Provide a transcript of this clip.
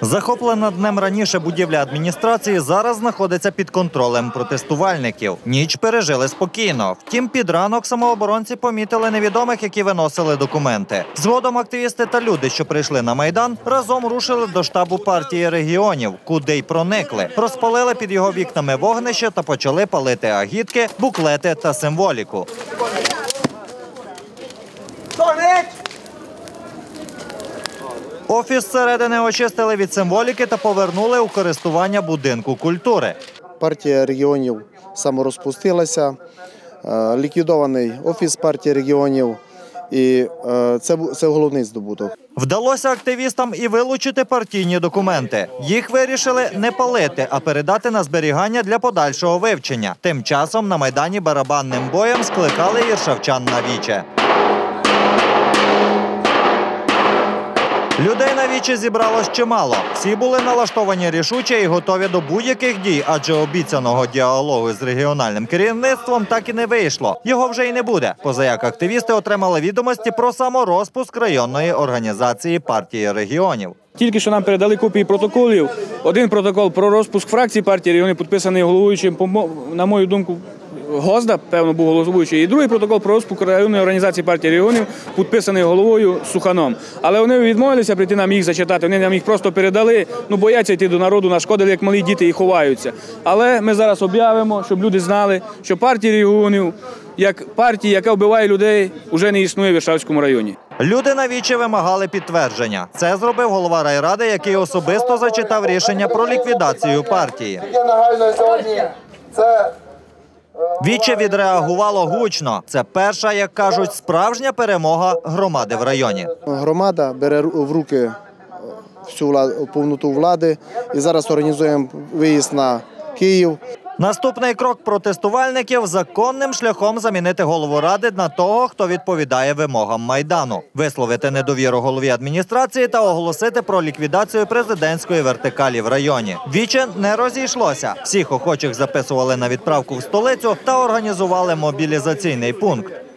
Захоплена днем раніше будівля адміністрації зараз знаходиться під контролем протестувальників. Ніч пережили спокійно. Втім, під ранок самооборонці помітили невідомих, які виносили документи. Згодом активісти та люди, що прийшли на майдан, разом рушили до штабу партії регіонів, куди й проникли. Розпалили під його вікнами вогнище та почали палити агітки, буклети та символіку. Офіс зсередини очистили від символіки та повернули у користування будинку культури. Партія регіонів саморозпустилася, е, ліквідований офіс партії регіонів, і е, це, це головний здобуток. Вдалося активістам і вилучити партійні документи. Їх вирішили не палити, а передати на зберігання для подальшого вивчення. Тим часом на майдані барабанним боєм скликали іршавчан на віче. Людей на вічі зібралось чимало. Всі були налаштовані рішуче і готові до будь-яких дій, адже обіцяного діалогу з регіональним керівництвом так і не вийшло. Його вже й не буде. Позаяк активісти отримали відомості про саморозпуск районної організації партії регіонів. Тільки що нам передали копії протоколів. Один протокол про розпуск фракції партії регіонів підписаний головуючим, на мою думку, Гозда, певно, був головуючий. І другий протокол про розпуск районної організації партії регіонів, підписаний головою Суханом. Але вони відмовилися прийти нам їх зачитати. Вони нам їх просто передали. Ну бояться йти до народу, нашкодили, як малі діти і ховаються. Але ми зараз об'явимо, щоб люди знали, що партія регіонів, як партія, яка вбиває людей, вже не існує в Віршавському районі. Люди на вічі вимагали підтвердження. Це зробив голова райради, який особисто зачитав рішення про ліквідацію партії. Таке нагальне сьогодні це Віче відреагувало гучно. Це перша, як кажуть, справжня перемога громади в районі. громада бере в руки е, всю владу, повноту влади і зараз організуємо виїзд на Київ. Наступний крок протестувальників законним шляхом замінити голову ради на того, хто відповідає вимогам майдану, висловити недовіру голові адміністрації та оголосити про ліквідацію президентської вертикалі в районі. Віче не розійшлося. Всіх охочих записували на відправку в столицю та організували мобілізаційний пункт.